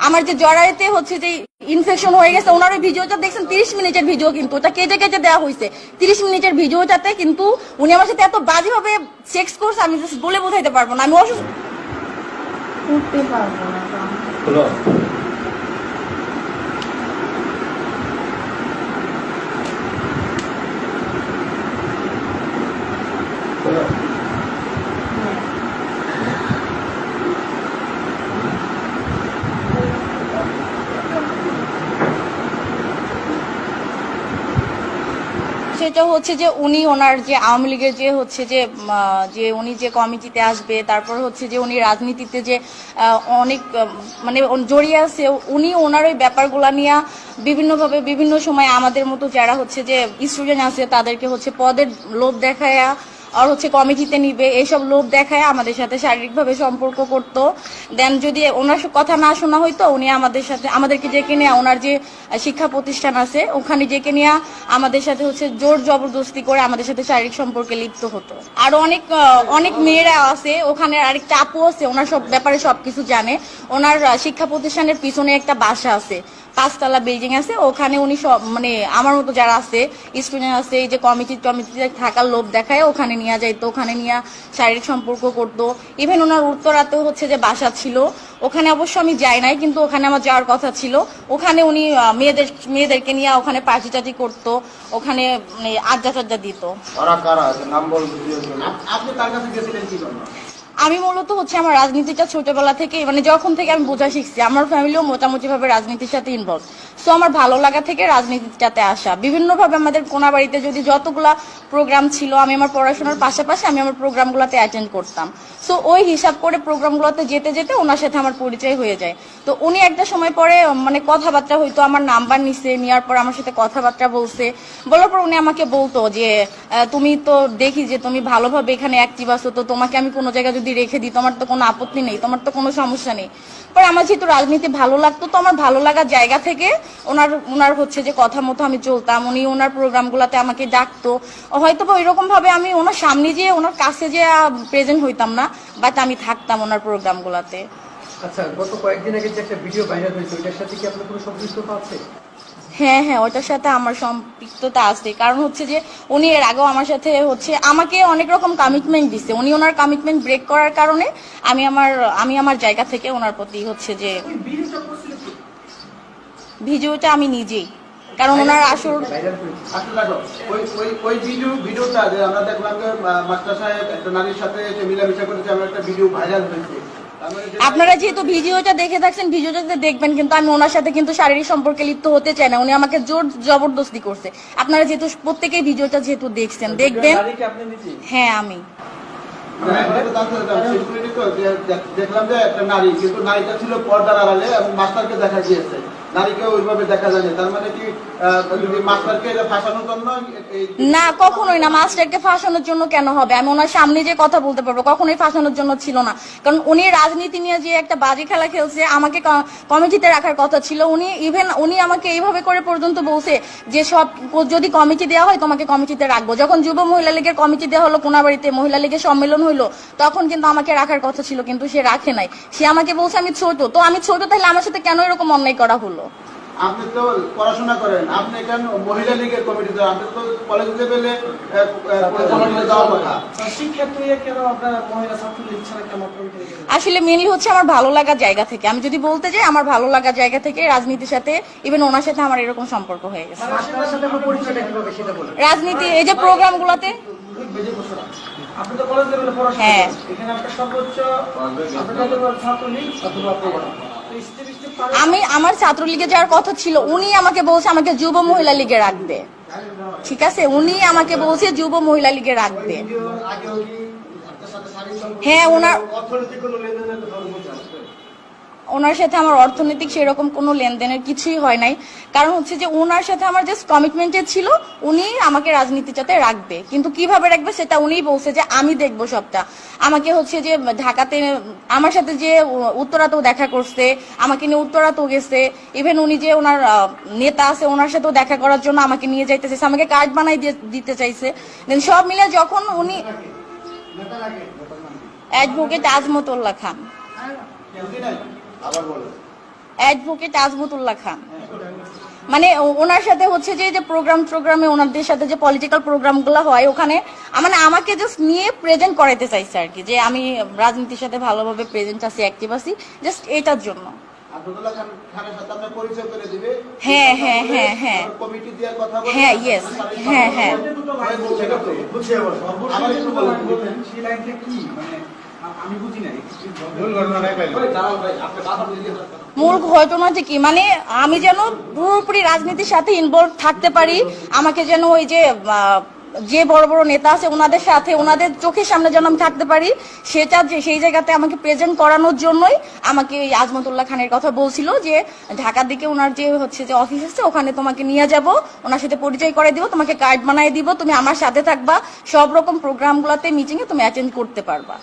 আমার যে জরাইতে হচ্ছে যে ইনফেকশন হয়ে গেছে ওনার ওই ভিডিওটা দেখছেন তিরিশ মিনিটের ভিডিও কিন্তু ওটা কেটে কেটে দেওয়া হয়েছে তিরিশ মিনিটের ভিডিওটাতে কিন্তু উনি আমার সাথে এত বাজেভাবে সেক্স করছে আমি বলে বোঝাইতে পারব না আমি অসুস্থ। করতে পারব না সেটা হচ্ছে যে উনি ওনার যে আওয়ামী লীগের যে হচ্ছে যে যে উনি যে কমিটিতে আসবে, তারপর হচ্ছে যে উনি রাজনীতিতে যে অনেক মানে জড়িয়ে আছে, উনি ওনার ওই ব্যাপারগুলা নিয়ে বিভিন্নভাবে বিভিন্ন সময় আমাদের মতো যারা হচ্ছে যে স্টুডেন্ট আছে, তাদেরকে হচ্ছে পদের লোভ দেখায় আর হচ্ছে কমিটিতে নিবে এইসব লোভ দেখায় আমাদের সাথে শারীরিকভাবে সম্পর্ক করতো। দেন যদি ওনার কথা না শোনা হইতো, উনি আমাদের সাথে আমাদেরকে ডেকে নেওয়া ওনার যে শিক্ষা প্রতিষ্ঠান আছে, ওখানে ডেকে নেওয়া আমাদের সাথে হচ্ছে জোর জবরদস্তি করে আমাদের সাথে শারীরিক সম্পর্কে লিপ্ত হতো। আর অনেক অনেক মেয়েরা আছে, ওখানে আরেকটা আপু আছে, ওনার সব ব্যাপারে সবকিছু জানে। ওনার শিক্ষা প্রতিষ্ঠানের পিছনে একটা বাসা আছে। পাঁচতলা বিল্ডিং আছে ওখানে উনি সব মানে আমার মতো যারা আছে স্টুডেন্ট আছে এই যে কমিটি টমিটিতে থাকার লোভ দেখায় ওখানে নিয়ে যাইতো ওখানে নিয়ে শারীরিক সম্পর্ক করতো। ইভেন ওনার উত্তরাতেও হচ্ছে যে বাসা ছিল ওখানে অবশ্য আমি যাই নাই কিন্তু ওখানে আমার যাওয়ার কথা ছিল। ওখানে উনি মেয়েদের মেয়েদেরকে নিয়ে ওখানে পার্টি টাটি করতো ওখানে মানে আড্ডা টাড্ডা দিত। আপনি তার কাছে গেছিলেন কি জন্য? আমি মূলত হচ্ছে আমার রাজনীতিটা ছোটবেলা থেকে মানে যখন থেকে আমি বোঝা শিখছি, আমার ফ্যামিলিও মোটামুটি ভাবে রাজনীতির সাথে ইনভলভ সো আমার ভালো লাগা থেকে রাজনীতিটাতে আসা। বিভিন্ন ভাবে আমাদের কোনা বাড়িতে যদি যতগুলা প্রোগ্রাম ছিল, আমি আমার পড়াশোনার পাশাপাশি আমি আমার প্রোগ্রামগুলোতে অ্যাটেন্ড করতাম। সো ওই হিসাব করে প্রোগ্রামগুলোতে যেতে যেতে ওনার সাথে আমার পরিচয় হয়ে যায়। তো উনি একটা সময় পরে মানে কথাবার্তা হয়তো আমার নাম্বার নিছে, নেওয়ার পর আমার সাথে কথাবার্তা বলছে। বলার পর উনি আমাকে বলতো যে তুমি তো দেখি যে তুমি ভালোভাবে এখানে অ্যাক্টিভ আছো, তো তোমাকে আমি কোনো জায়গায় রেখে দিই, তোমার তো কোনো আপত্তি নেই, তোমার তো কোনো সমস্যা নেই। পরে আমার যেহেতু রাজনীতি ভালো লাগতো, তো আমার ভালো লাগার জায়গা থেকে ওনার ওনার হচ্ছে যে কথা মতো আমি চলতাম, উনি ওনার প্রোগ্রামগুলোতে আমাকে ডাকতো। হয়তো বা ওইরকম ভাবে আমি ওনার সামনে যে ওনার কাছে যে প্রেজেন্ট হইতাম না বাট আমি থাকতাম ওনার প্রোগ্রামগুলোতে। আচ্ছা গত কয়েকদিন আগে যে একটা ভিডিও ভাইরাল হয়েছে, ওইটার সাথে কি আপনার কোনো সম্পৃক্ততা আছে? হ্যাঁ হ্যাঁ ওটার সাথে আমার সম্পৃক্ততা আছে। কারণ হচ্ছে যে, উনি এর আগেও আমার সাথে হচ্ছে, আমাকে অনেক রকম কমিটমেন্ট দিছে। উনি ওনার কমিটমেন্ট ব্রেক করার কারণে আমি আমার আমি আমার জায়গা থেকে ওনার প্রতি হচ্ছে যে ভিডিওটা আমি নিজেই। কারণ ওনার আসল দেখো, ওই ভিডিও ভিডিওটা যে আমরা দেখলাম যে মাস্টার সাহেব একটা নারীর সাথে মিলামিশা করেছে একটা ভিডিও ভাইরাল হয়েছে। আপনারা যেহেতু ভিডিওটা দেখে থাকছেন ভিডিওটা দেখবেন কিন্তু আমি ওনার সাথে কিন্তু শারীরিক সম্পর্কে লিপ্ত হতে চাই না। উনি আমাকে জোর জবরদস্তি করছে। আপনারা যেহেতু প্রত্যেকেই ভিডিওটা যেহেতু দেখছেন দেখবেন হ্যাঁ আমি। আমরা একটা তো জানতে চাইলাম, security তো যে- যে- দেখলাম যে একটা নারী কিন্তু নারীটা ছিল পর্দার আড়ালে এবং মাস্টারকে দেখা গিয়েছে। তার মানে না, কখনোই না। মাস্টারকে ফাঁসানোর জন্য কেন হবে? আমি ওনার সামনে যে কথা বলতে পারব, কখনোই ফাঁসানোর জন্য ছিল না। কারণ উনি রাজনীতি নিয়ে যে একটা বাজে খেলা খেলছে, আমাকে কমিটিতে রাখার কথা ছিল। উনি ইভেন উনি আমাকে এইভাবে করে পর্যন্ত বলছে যে সব যদি কমিটি দেওয়া হয়, তোমাকে কমিটিতে রাখব। যখন যুব মহিলা লীগের কমিটি দেওয়া হলো, কোনাবাড়িতে মহিলা লীগের সম্মেলন হইল, তখন কিন্তু আমাকে রাখার কথা ছিল, কিন্তু সে রাখে নাই। সে আমাকে বলছে, আমি ছোট, তো আমি ছোট, তাহলে আমার সাথে কেন এরকম অন্যায় করা হলো? আপনি তো পড়াশোনা করেন আপনি কেন মহিলা লীগের কমিটিতে আপনি তো কলেজ লেভেলে কমিটি আসলে মেনলি হচ্ছে আমার ভালো লাগার জায়গা থেকে। আমি যদি বলতে যাই আমার ভালো লাগার জায়গা থেকে রাজনীতির সাথে ইভেন ওনার সাথে আমার এরকম সম্পর্ক হয়ে গেছে। আপনার সাথে আমার পরিচয়টা কীভাবে সেটা বলেন। রাজনীতি এই যে প্রোগ্রামগুলোতে? বেজে বসে না। আপনি তো কলেজ লেভেলে পড়াশোনা হ্যাঁ। এখানে আপনার সর্বোচ্চ ছাত্রলীগ অথবা আমি আমার ছাত্রলীগে যাওয়ার কথা ছিল উনি আমাকে বলছে আমাকে যুব মহিলা লীগে রাখবে। ঠিক আছে? উনি আমাকে বলছে যুব মহিলা লীগে রাখবে। হ্যাঁ ওনার অর্থনৈতিক কোনো লেনদেনের কথা বলছেন ওনার সাথে আমার অর্থনৈতিক সেরকম কোনো লেনদেনের কিছুই হয় নাই। কারণ হচ্ছে যে ওনার সাথে আমার জাস্ট কমিটমেন্টে ছিল উনি আমাকে রাজনীতিটাতে রাখবে। কিন্তু কীভাবে রাখবে সেটা উনিই বলছে যে আমি দেখব সবটা। আমাকে হচ্ছে যে ঢাকাতে আমার সাথে যে উত্তরাতেও দেখা করছে আমাকে নিয়ে উত্তরাতেও গেছে। ইভেন উনি যে ওনার নেতা আছে ওনার সাথেও দেখা করার জন্য আমাকে নিয়ে যাইতে চাইছে আমাকে কার্ড বানাই দিতে চাইছে। দেন সব মিলে যখন উনি অ্যাডভোকেট আজমতুল্লাহ খান। অ্যাডভোকেট আজমতুল্লাহ খান মানে ওনার সাথে হচ্ছে যে যে প্রোগ্রাম প্রোগ্রামে ওনাদের সাথে যে পলিটিক্যাল প্রোগ্রামগুলো হয় ওখানে মানে আমাকে জাস্ট নিয়ে প্রেজেন্ট করাইতে চাইছে আর কি যে আমি রাজনীতির সাথে ভালোভাবে প্রেজেন্ট আছি অ্যাক্টিভ আছি জাস্ট এটার জন্য আব্দুল্লাহ খান খানের সাথে আপনার পরিচয় করে দিবে হ্যাঁ, হ্যাঁ, হ্যাঁ, হ্যাঁ। হ্যাঁ, yes, হ্যাঁ, হ্যাঁ। বলুন। সেই লাইনটা কি মানে আমি মূল ঘটনাটা কি? মানে যেন পুরোপুরি রাজনীতির সাথে ইনভলভ থাকতে পারি আমাকে যেন ওই যে যে বড় বড় নেতা আছে ওনাদের সাথে ওনাদের চোখের সামনে যেন আমি থাকতে পারি সেটা যে সেই জায়গাতে আমাকে প্রেজেন্ট করানোর জন্যই আমাকে এই আজমতুল্লাহ খানের কথা বলছিল যে ঢাকার দিকে ওনার যে হচ্ছে যে অফিস আছে ওখানে তোমাকে নিয়ে যাব ওনার সাথে পরিচয় করে দিব তোমাকে কার্ড বানিয়ে দিব তুমি আমার সাথে থাকবা সব রকম প্রোগ্রামগুলোতে মিটিংয়ে তুমি অ্যাটেন্ড করতে পারবা।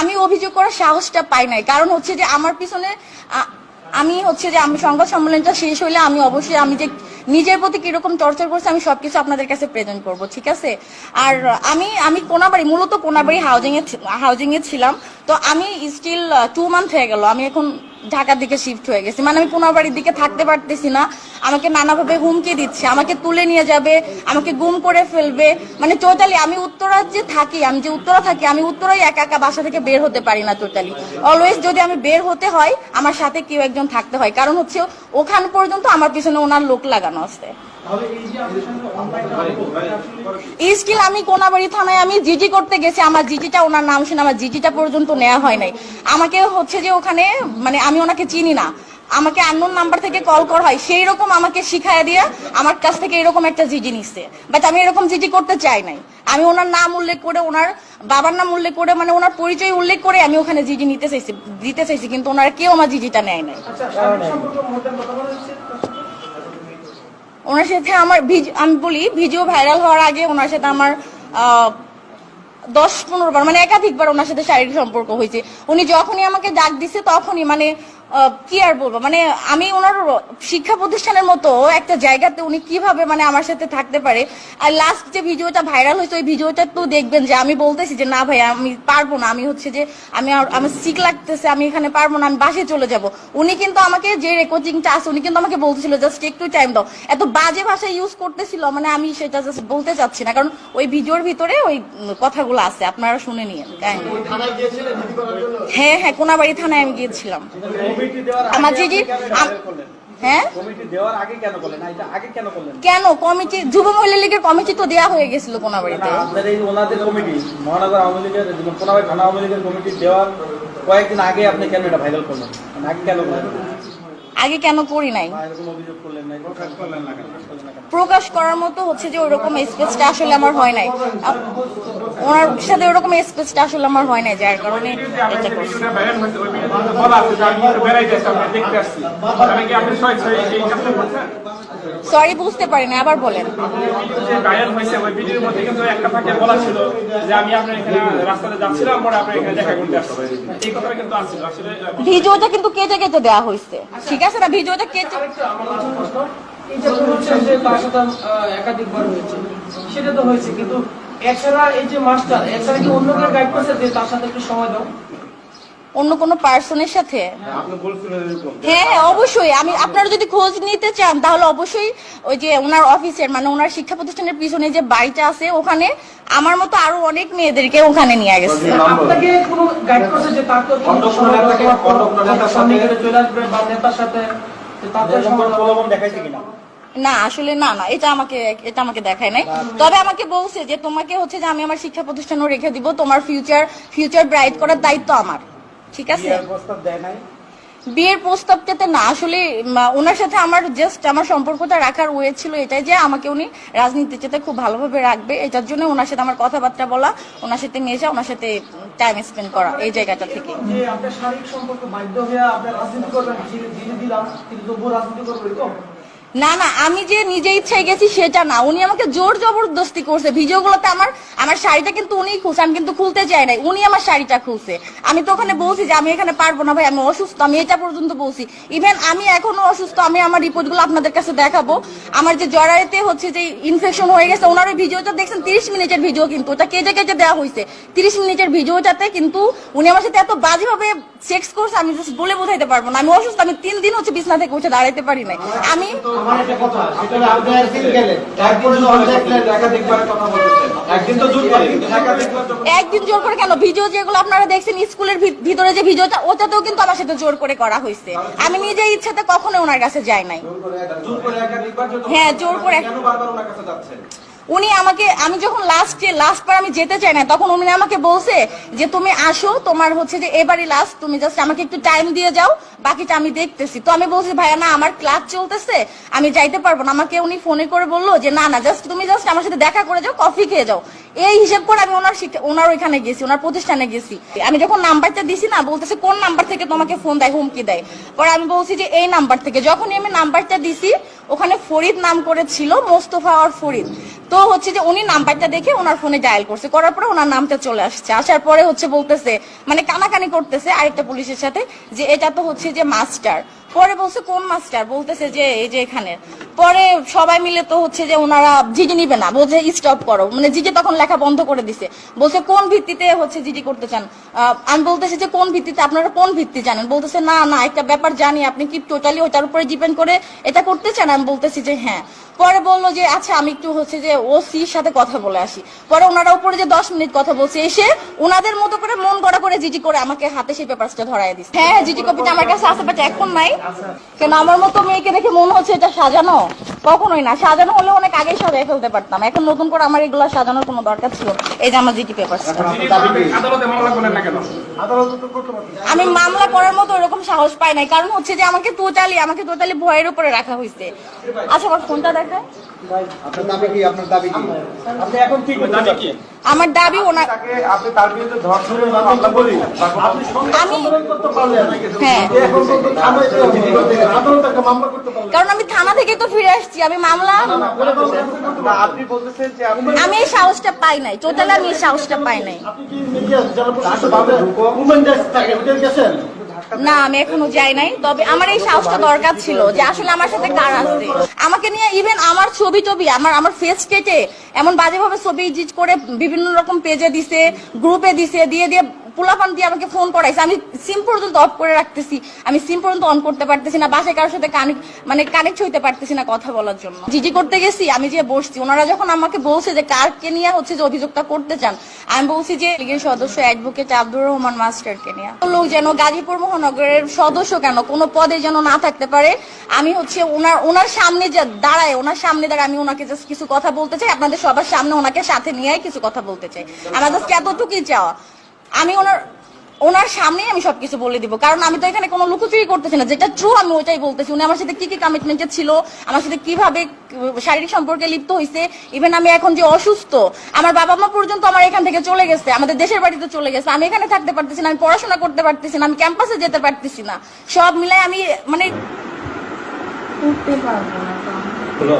আমি অভিযোগ করার সাহসটা পাই নাই। কারণ হচ্ছে যে আমার পিছনে আমি হচ্ছে যে আমি সংবাদ সম্মেলনটা শেষ হইলে আমি অবশ্যই আমি যে নিজের প্রতি কীরকম টর্চার করছি আমি সবকিছু আপনাদের কাছে প্রেজেন্ট করব ঠিক আছে? আর আমি আমি কোনাবাড়ি মূলত কোনাবাড়ি হাউজিং এ হাউজিং এ ছিলাম। তো আমি স্টিল টু মান্থ হয়ে গেল। আমি এখন ঢাকার দিকে শিফট হয়ে গেছি। মানে আমি পুনর্বাড়ির দিকে থাকতে পারতেছি না। আমাকে নানাভাবে হুমকি দিচ্ছে। আমাকে তুলে নিয়ে যাবে, আমাকে গুম করে ফেলবে। মানে টোটালি আমি উত্তরা যে থাকি, আমি যে উত্তরা থাকি, আমি উত্তরাই একা একা বাসা থেকে বের হতে পারি না টোটালি অলওয়েজ যদি আমি বের হতে হয়, আমার সাথে কেউ একজন থাকতে হয়। কারণ হচ্ছে ওখান পর্যন্ত আমার পিছনে ওনার লোক লাগানো আছে। এই স্কিল আমি কোনাবাড়ি থানায় আমি জিজি করতে গেছি আমার জিজিটা ওনার নাম শুনে আমার জিজিটা পর্যন্ত নেওয়া হয় নাই। আমাকে হচ্ছে যে ওখানে মানে আমি ওনাকে চিনি না। আমাকে আননোন নাম্বার থেকে কল করা হয় সেই রকম আমাকে শিখায় দিয়ে আমার কাছ থেকে এরকম একটা জিজি নিচ্ছে বাট আমি এরকম জিজি করতে চাই নাই। আমি ওনার নাম উল্লেখ করে ওনার বাবার নাম উল্লেখ করে মানে ওনার পরিচয় উল্লেখ করে আমি ওখানে জিজি নিতে চাইছি দিতে চাইছি কিন্তু ওনারা কেউ আমার জিজিটা নেয় নাই আচ্ছা শারীরিক সম্পর্ক মধ্যে কথা বলা হচ্ছে তার সাথে? ওনার সাথে আমার আমি বলি, ভিডিও ভাইরাল হওয়ার আগে ওনার সাথে আমার দশ পনেরো বার মানে একাধিকবার ওনার সাথে শারীরিক সম্পর্ক হয়েছে। উনি যখনই আমাকে ডাক দিছে, তখনই মানে কি আর বলব? মানে আমি ওনার শিক্ষা প্রতিষ্ঠানের মতো একটা জায়গাতে উনি কীভাবে মানে আমার সাথে থাকতে পারে। আর লাস্ট যে ভিডিওটা ভাইরাল হয়েছে ওই ভিডিওটা তো দেখবেন যে আমি বলতেছি যে না ভাই আমি পারব না। আমি হচ্ছে যে আমি আমার সিক লাগতেছে আমি এখানে পারব না আমি বাসে চলে যাব। উনি কিন্তু আমাকে যে রেকর্ডিংটা আছে উনি কিন্তু আমাকে বলতেছিল জাস্ট একটু টাইম দাও। এত বাজে ভাষা ইউজ করতেছিল মানে আমি সেটা জাস্ট বলতে চাচ্ছি না। কারণ ওই ভিডিওর ভিতরে ওই কথাগুলো আছে আপনারা শুনে নিন জন্য? হ্যাঁ হ্যাঁ কোনাবাড়ি থানায় আমি গিয়েছিলাম। দেওয়ার আমার? হ্যাঁ? কমিটি কেন কমিটি যুব মহিলা লীগের কমিটি তো দেওয়া হয়ে গেছিল কোনাবাড়িতে ওনাদের কমিটি মহানগর আওয়ামী লীগের কোনাবাই থানা আওয়ামী লীগের কমিটি দেওয়ার কয়েকদিন আগে আপনি কেন এটা ভাইরাল করলেন? মানে আগে কেন করলেন? আগে কেন করি নাই? প্রকাশ করলেন না কেন করলেন না কেন? প্রকাশ করার মতো হচ্ছে যে ওরকম স্পেসটা আসলে আমার হয় নাই। ওনার সাথে ওরকম স্পেসটা আসলে আমার হয় নাই যার কারণে এটা করছি সরি বুঝতে পারি না আবার বলেন। ভাইরাল হয়েছে ওই ভিডিওর মধ্যে কিন্তু একটা ফাঁকে বলা ছিল যে আমি আপনার এখানে রাস্তাতে যাচ্ছিলাম পরে আপনার এখানে দেখা করতে আসছি। এই কথাটা কিন্তু আসছিল। আসলে ভিডিওটা কিন্তু কেটে কেটে দেওয়া হয়েছে। ঠিক আছে না ভিডিওটা কেটে এই যে যে একাধিকবার হয়েছে সেটা তো হয়েছে কিন্তু এছাড়া এই যে মাস্টার এছাড়া কি অন্য কেউ গাইড করছে যে তার সাথে একটু সময় দাও? অন্য কোনো পার্সনের সাথে? আপনি বলছিলেন এরকম। হ্যাঁ হ্যাঁ, অবশ্যই। আমি আপনারা যদি খোঁজ নিতে চান তাহলে অবশ্যই ওই যে ওনার অফিসের মানে ওনার শিক্ষা প্রতিষ্ঠানের পিছনে যে বাড়িটা আছে ওখানে আমার মতো আরও অনেক মেয়েদেরকে ওখানে নিয়ে গেছে। না আসলে না না এটা আমাকে এটা আমাকে দেখায় নাই। তবে আমাকে বলছে যে তোমাকে হচ্ছে যে আমি আমার শিক্ষা প্রতিষ্ঠানও রেখে দিব তোমার ফিউচার ফিউচার ব্রাইট করার দায়িত্ব আমার। ঠিক আছে? বিয়ের প্রস্তাবটাতে না আসলে ওনার সাথে আমার জাস্ট আমার সম্পর্কটা রাখার ওয়ে ছিল এটাই যে আমাকে উনি রাজনীতিতে খুব ভালোভাবে রাখবে এটার জন্য ওনার সাথে আমার কথাবার্তা বলা ওনার সাথে মেশা ওনার সাথে টাইম স্পেন্ড করা এই জায়গাটা থেকে। শারীরিক সম্পর্ক বাধ্য হয়ে রাজনীতি করবেন দিলাম কিন্তু রাজনীতি না না, আমি যে নিজে ইচ্ছায় গেছি সেটা না। উনি আমাকে জোর জবরদস্তি করছে। ভিডিওগুলোতে আমার আমার শাড়িটা কিন্তু উনি খুলছে, আমি কিন্তু খুলতে চাই নাই। উনি আমার শাড়িটা খুলছে। আমি তো ওখানে বলছি যে আমি এখানে পারব না ভাই, আমি অসুস্থ, আমি এটা পর্যন্ত বলছি। ইভেন আমি এখনও অসুস্থ, আমি আমার রিপোর্টগুলো আপনাদের কাছে দেখাবো। আমার যে জরায়েতে হচ্ছে যে ইনফেকশন হয়ে গেছে, ওনার ওই ভিডিওটা দেখছেন, তিরিশ মিনিটের ভিডিও কিন্তু, ওটা কেটে কেটে দেওয়া হয়েছে তিরিশ মিনিটের ভিডিওটাতে কিন্তু উনি আমার সাথে এত বাজেভাবে সেক্স করছে, আমি just বলে বোঝাইতে পারব না। আমি অসুস্থ, আমি তিন দিন হচ্ছে বিছনা থেকে উঠে দাঁড়াইতে পারি নাই। আমি আমার একটা কথা সেটা হলো আপনি একদিন গেলেন। দেখলেন একাধিকবার কথা বলতেছেন একদিন তো জোর করে। একাধিকবার একদিন জোর করে কেন? ভিডিও যেগুলো আপনারা দেখছেন স্কুলের ভিতরে যে ভিডিওটা ওটাতেও কিন্তু আমার সাথে জোর করে করা হয়েছে। আমি নিজে ইচ্ছাতে কখনো ওনার কাছে যাই নাই। জোর করে একাধিকবার হ্যাঁ, জোর করে- কেন বারবার ওনার কাছে যাচ্ছেন? উনি আমাকে, আমি যখন লাস্টে লাস্ট বার আমি যেতে চাই না, তখন উনি আমাকে বলছে যে, তুমি আসো, তোমার হচ্ছে যে, এবারই লাস্ট তুমি জাস্ট আমাকে একটু টাইম দিয়ে যাও, বাকিটা আমি দেখতেছি। তো আমি বলছি, ভাইয়া, না, আমার ক্লাস চলতেছে, আমি যাইতে পারব না। আমাকে উনি ফোনে করে বলল যে, না না জাস্ট তুমি জাস্ট আমার সাথে দেখা করে যাও কফি খেয়ে যাও। এই হিসেব করে আমি ওনার ওনার ওইখানে গেছি, ওনার প্রতিষ্ঠানে গেছি। আমি যখন নাম্বারটা দিছি না, বলতেছে, কোন নাম্বার থেকে তোমাকে ফোন দেয়, হুমকি দেয়? পরে আমি বলছি যে, এই নাম্বার থেকে। যখনই আমি নাম্বারটা দিছি, ওখানে ফরিদ নাম করে ছিল মোস্তফা আর ফরিদ। তো হচ্ছে যে উনি নাম্বারটা দেখে ওনার ফোনে ডায়াল করছে। করার পরে ওনার নামটা চলে আসছে। আসার পরে হচ্ছে বলতেছে মানে কানাকানি করতেছে আরেকটা পুলিশের সাথে যে এটা তো হচ্ছে যে মাস্টার পরে বলছে, কোন মাস্টার? বলতেছে যে, এই যে এখানে। পরে সবাই মিলে তো হচ্ছে যে ওনারা জিডি নিবে না। বলছে, স্টপ করো। মানে জিডি তখন লেখা বন্ধ করে দিছে। বলছে, কোন ভিত্তিতে হচ্ছে জিডি করতে চান? আমি বলতেছি যে, কোন ভিত্তিতে? আপনারা কোন ভিত্তি জানেন? বলতেছে, না না, একটা ব্যাপার জানি। আপনি কি টোটালি ওটার উপরে ডিপেন্ড করে এটা করতে চান? আমি বলতেছি যে হ্যাঁ। পরে বলল যে আচ্ছা আমি একটু হচ্ছে যে ও সির সাথে কথা বলে আসি। পরে ওনারা উপরে যে দশ মিনিট কথা বলছে, এসে ওনাদের মতো করে মন গড়া করে জিজি করে আমাকে হাতে সেই পেপারসটা ধরাই দিচ্ছে হ্যাঁ হ্যাঁ জিজি কপিটা আমার কাছে আছে বাট এখন নাই। কেন আমার মতো মেয়েকে দেখে মনে হচ্ছে এটা সাজানো? কখনোই না। সাজানো হলে অনেক আগে সাজাই ফেলতে পারতাম। এখন নতুন করে আমার এগুলো সাজানোর কোনো দরকার ছিল। এই যে আমার জিটি কেন? আমি মামলা করার মতো ওরকম সাহস পাই নাই। কারণ হচ্ছে যে আমাকে টোটালি আমাকে টোটালি ভয়ের উপরে রাখা হয়েছে আচ্ছা আমার ফোনটা দেখায়। আপনার দাবি কি? আপনার দাবি কি? আপনি এখন কি দাবি কি? আমার দাবি ওনার আপনি তার বিরুদ্ধে ধর্ষণের মামলা বলি আপনি আমি করতে পারলেন হ্যাঁ এখন পর্যন্ত থানায় যে অভিযোগ করতে গেলেন, আদালত একটা মামলা করতে পারলেন কারণ আমি থানা থেকে তো ফিরে আসছি আমি মামলা না আপনি বলতেছেন যে আপনি আমি এই সাহসটা পাই নাই। টোটালি আমি এই সাহসটা পাই নাই। আপনি কি মিডিয়া জেলা প্রশাসন উমেন ডেস্ক থাকে ওটা গেছেন? না, আমি এখনও যাই নাই। তবে আমার এই সাহসটা দরকার ছিল যে আসলে আমার সাথে কার আসবে আমাকে নিয়ে ইভেন আমার ছবি টবি আমার আমার ফেস কেটে এমন বাজেভাবে ছবি ইজিট করে বিভিন্ন রকম পেজে দিছে গ্রুপে দিছে, দিয়ে দিয়ে দিয়ে আমাকে ফোন করাইছে। আমি সিম পর্যন্ত অফ করে রাখতেছি। আমি সিম পর্যন্ত অন করতে পারতেছি না, বাসায় কারোর সাথে মানে কানেক্ট হইতে পারতেছি না কথা বলার জন্য। জিজি করতে গেছি, আমি যে বসছি, ওনারা যখন আমাকে বলছে যে কারকে নিয়ে হচ্ছে যে অভিযোগটা করতে চান, আমি বলছি যে লীগের সদস্য অ্যাডভোকেট আব্দুর রহমান মাস্টারকে নিয়ে। লোক যেন গাজীপুর মহানগরের সদস্য কেন, কোনো পদে যেন না থাকতে পারে, আমি হচ্ছে ওনার ওনার সামনে যে দাঁড়ায়, ওনার সামনে দাঁড়ায়, আমি ওনাকে জাস্ট কিছু কথা বলতে চাই, আপনাদের সবার সামনে ওনাকে সাথে নিয়ে কিছু কথা বলতে চাই। আমার জাস্ট এতটুকুই চাওয়া। আমি ওনার ওনার সামনেই আমি সবকিছু বলে দিব। কারণ আমি তো এখানে কোনো লুকোচুরি করতেছি না। যেটা ট্রু আমি ওইটাই বলতেছি। উনি আমার সাথে কি কি কমিটমেন্টে ছিল আমার সাথে কীভাবে শারীরিক সম্পর্কে লিপ্ত হয়েছে ইভেন আমি এখন যে অসুস্থ আমার বাবা মা পর্যন্ত আমার এখান থেকে চলে গেছে আমাদের দেশের বাড়িতে চলে গেছে। আমি এখানে থাকতে পারতেছি না আমি পড়াশোনা করতে পারতেছি না আমি ক্যাম্পাসে যেতে পারতেছি না। সব মিলাই আমি মানে উঠতে পারব না